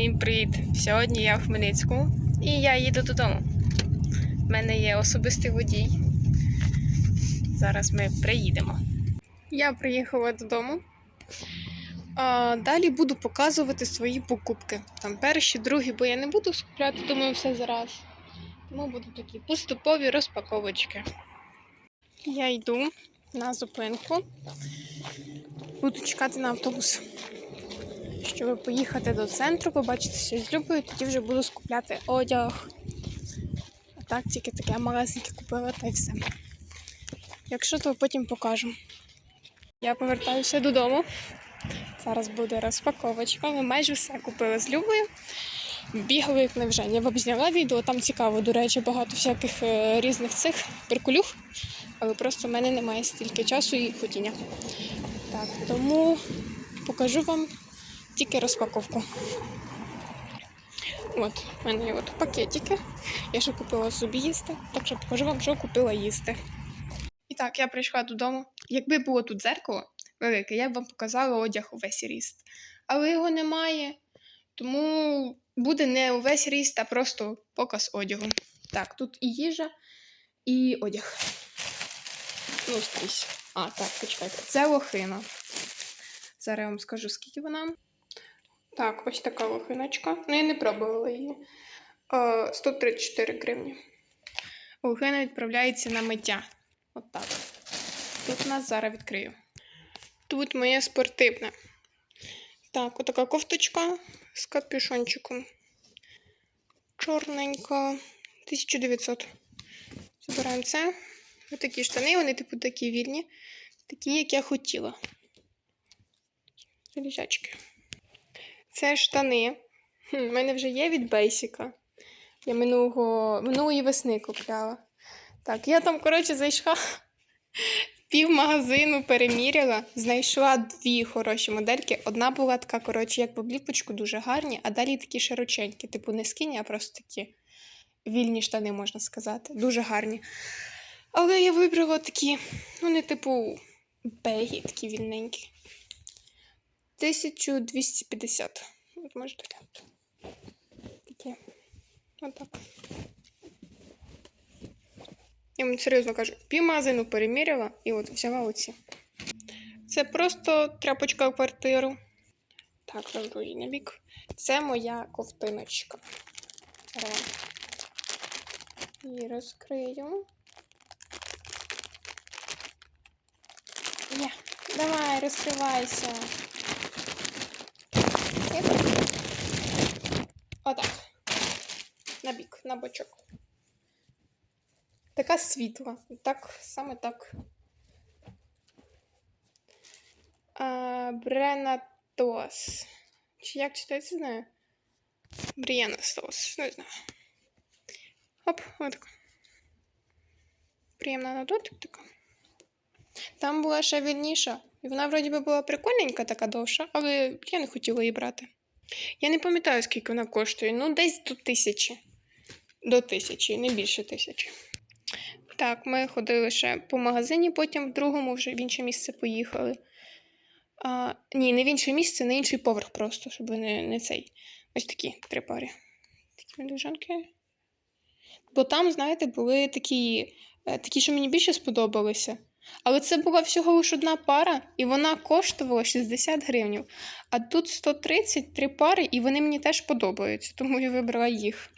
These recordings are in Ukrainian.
Всім привіт! Сьогодні я в Хмельницькому і я їду додому. У мене є особистий водій. Зараз ми приїдемо. Я приїхала додому. А, далі буду показувати свої покупки. Там перші, другі, бо я не буду скупляти, думаю, все зараз. Тому будуть такі поступові розпаковочки. Я йду на зупинку. Буду чекати на автобус щоб поїхати до центру, побачитися з Любою, тоді вже буду скупляти одяг. А так тільки таке малесеньке купила та й все. Якщо то потім покажу. Я повертаюся додому. Зараз буде розпаковочка. Ми майже все купили з Любою. Бігали як навжання. Я б зняла відео, там цікаво, до речі, багато всяких е, різних цих приколюх, але просто в мене немає стільки часу і хотіння. Так, тому покажу вам тільки розпаковку. От, в мене є от пакетики. Я ще купила собі їсти, так що покажу вам, що купила їсти. І так, я прийшла додому. Якби було тут дзеркало велике, я б вам показала одяг увесь ріст. Але його немає, тому буде не увесь ріст, а просто показ одягу. Так, тут і їжа, і одяг. Ну, скрізь. А, так, почекайте. Це лохина. Зараз я вам скажу, скільки вона. Так, ось така лохиночка. Ну, я не пробувала її. Е, 134 гривні. Лохина відправляється на миття. От так. Тут нас зараз відкрию. Тут моє спортивне. Так, отака кофточка з капюшончиком. Чорненька. 1900. Забираємо це. Ось такі штани, вони, типу, такі вільні. Такі, як я хотіла. Залізячки. Це штани. У мене вже є від бейсіка. Я минулого, минулої весни купляла. Так, я там, коротше, зайшла пів магазину, переміряла, знайшла дві хороші модельки. Одна була така, коротше, як в обліпочку, дуже гарні, а далі такі широченькі, типу не скині, а просто такі вільні штани, можна сказати. Дуже гарні. Але я вибрала такі, ну, не типу бегі, такі вільненькі. 1250. От можете глянути. Такі. Отак. Я вам серйозно кажу, пів магазину переміряла і от взяла оці. Це просто тряпочка в квартиру. Так, кладу її на бік. Це моя ковтиночка. Її розкрию. Є. Давай, розкривайся. Оп. Отак. На бік, на бочок. Така світла. Так, саме так. Бренатос. Чи як читається, знаю. Бріанастос, не знаю. Оп, отак. Приємна на дотик така. Там була ще вільніша. І вона, вроді би, була прикольненька, така довша, але я не хотіла її брати. Я не пам'ятаю, скільки вона коштує. Ну, десь до тисячі. До тисячі, не більше тисячі. Так, ми ходили ще по магазині, потім в другому вже в інше місце поїхали. А, ні, не в інше місце, на інший поверх просто, щоб не, не цей. Ось такі три пари. Такі медвежонки. Бо там, знаєте, були такі, е, такі, що мені більше сподобалися. Але це була всього лише одна пара, і вона коштувала 60 гривень. А тут 130 три пари, і вони мені теж подобаються, тому я вибрала їх.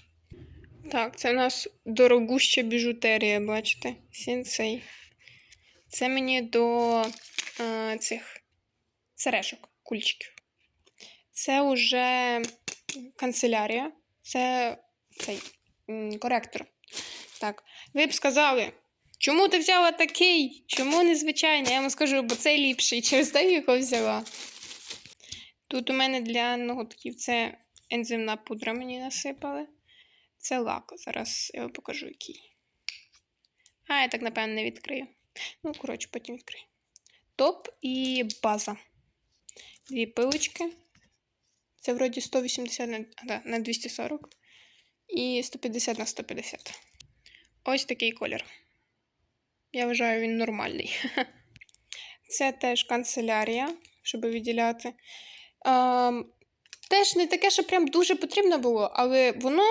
Так, це у нас дорогуща біжутерія, бачите? Сінцей. Це мені до е, цих сережок, кульчиків. Це вже канцелярія, це цей коректор. Так, ви б сказали, чому ти взяла такий? Чому незвичайний? Я вам скажу, бо цей ліпший, через те я його взяла. Тут у мене для ноготків це ензимна пудра мені насипали. Це лак. Зараз я вам покажу який. А, я так, напевно, не відкрию. Ну, коротше, потім відкрию. Топ і база. Дві пилочки. Це вроді 180 на, да, на 240 і 150 на 150. Ось такий колір. Я вважаю, він нормальний. Це теж канцелярія, щоб виділяти. Ем, теж не таке, що прям дуже потрібно було, але воно,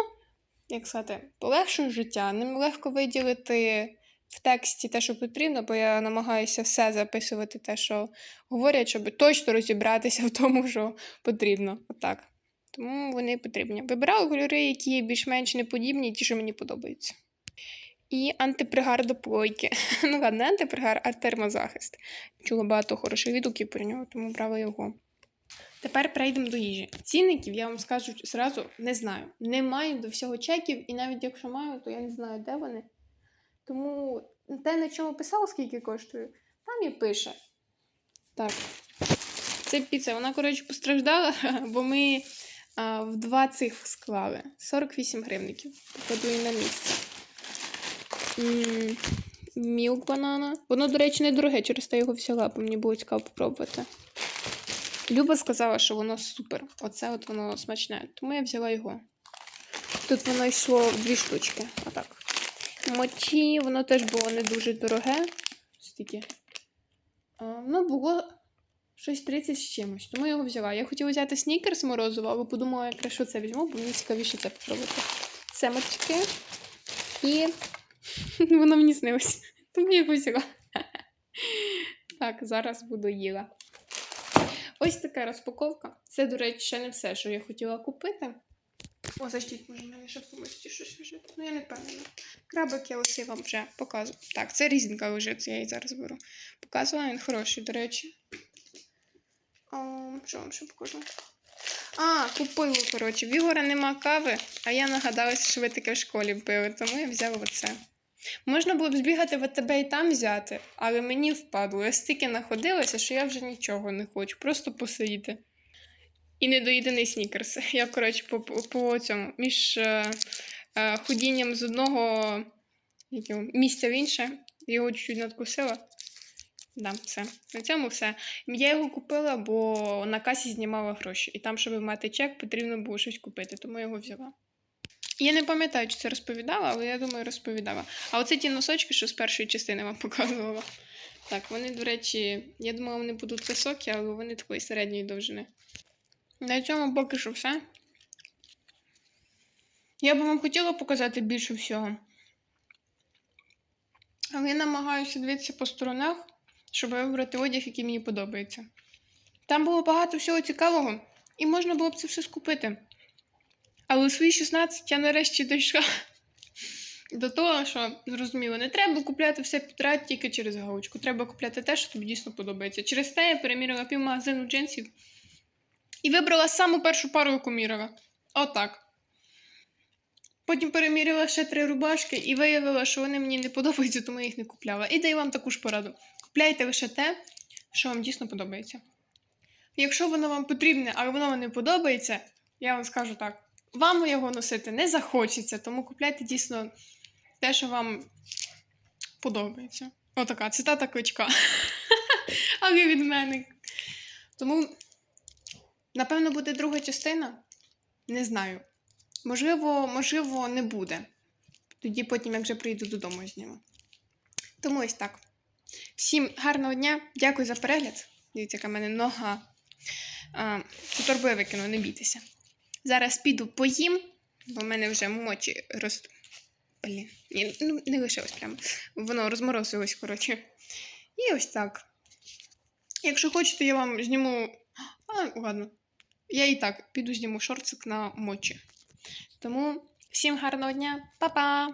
як сказати, полегшує життя. Ним легко виділити в тексті те, що потрібно, бо я намагаюся все записувати те, що говорять, щоб точно розібратися в тому, що потрібно. Отак. Тому вони потрібні. Вибирала кольори, які більш-менш неподібні, ті, що мені подобаються. І антипригар до плойки. Ну ладно, не антипригар, а термозахист. Чула багато хороших відгуків про нього, тому брала його. Тепер перейдемо до їжі. Цінників я вам скажу зразу не знаю. Не маю до всього чеків, і навіть якщо маю, то я не знаю, де вони. Тому те, на чому писала, скільки коштує, там і пише. Так. Це піца. Вона, коротше, постраждала, бо ми а, в два цих склали. 48 гривників. Покладу її на місце. Мілк банана. Воно, до речі, не дороге, через те його взяла, бо мені було цікаво попробувати. Люба сказала, що воно супер. Оце от воно смачне. Тому я взяла його. Тут воно йшло в дві штучки. Отак. Мочі, воно теж було не дуже дороге. Стільки. Воно було щось 30 з чимось, тому я його взяла. Я хотіла взяти снікерс морозиво, але подумала, я краще це візьму, бо мені цікавіше це попробувати. Семечки. І воно мені снилось. Тому я взяла. Так, зараз буду їла. Ось така розпаковка. Це, до речі, ще не все, що я хотіла купити. О, зачтіть, може, мене ще в сумочці щось лежить. Ну, я не впевнена. Крабик я ось вам вже показую. Так, це різінка лежить, я її зараз беру. Показувала, він хороший, до речі. О, що вам ще покажу? А, купила, коротше. В Ігора нема кави, а я нагадалася, що ви таке в школі пили, тому я взяла оце. Можна було б збігати в АТБ і там взяти, але мені впадло. Я стільки находилася, що я вже нічого не хочу, просто посидіти. І недоїдений снікерс. Я, коротше, по, по, цьому між е, е, ходінням з одного його, місця в інше, його чуть-чуть надкусила. Да, все. На цьому все. Я його купила, бо на касі знімала гроші. І там, щоб мати чек, потрібно було щось купити, тому я його взяла. Я не пам'ятаю, чи це розповідала, але я думаю, розповідала. А оце ті носочки, що з першої частини вам показувала. Так, вони, до речі, я думала, вони будуть високі, але вони такої середньої довжини. На цьому поки що все. Я би вам хотіла показати більше всього. Але я намагаюся дивитися по сторонах, щоб вибрати одяг, який мені подобається. Там було багато всього цікавого, і можна було б це все скупити. Але у свої 16 я нарешті дійшла до того, що зрозуміло, не треба купляти все підряд тільки через галочку. Треба купляти те, що тобі дійсно подобається. Через те я переміряла пів магазину джинсів і вибрала саму першу пару, яку мірила. Отак. Потім переміряла ще три рубашки і виявила, що вони мені не подобаються, тому я їх не купляла. І даю вам таку ж пораду. Купляйте лише те, що вам дійсно подобається. Якщо воно вам потрібне, але воно вам не подобається, я вам скажу так: вам його носити не захочеться, тому купляйте дійсно те, що вам подобається. Отака цитата кличка. Але від мене. Тому, напевно, буде друга частина. Не знаю. Можливо, можливо, не буде. Тоді потім, як вже прийду додому, зніму. Тому ось так. Всім гарного дня, дякую за перегляд. Дивіться, яка в мене нога. А, я викину, не бійтеся. Зараз піду поїм, бо в мене вже мочі роз... Блін, ні, ну не лишилось прямо. Воно розморозилось, коротше. І ось так. Якщо хочете, я вам зніму. А, ладно. Я і так піду зніму шортик на мочі. Тому всім гарного дня, Па-па!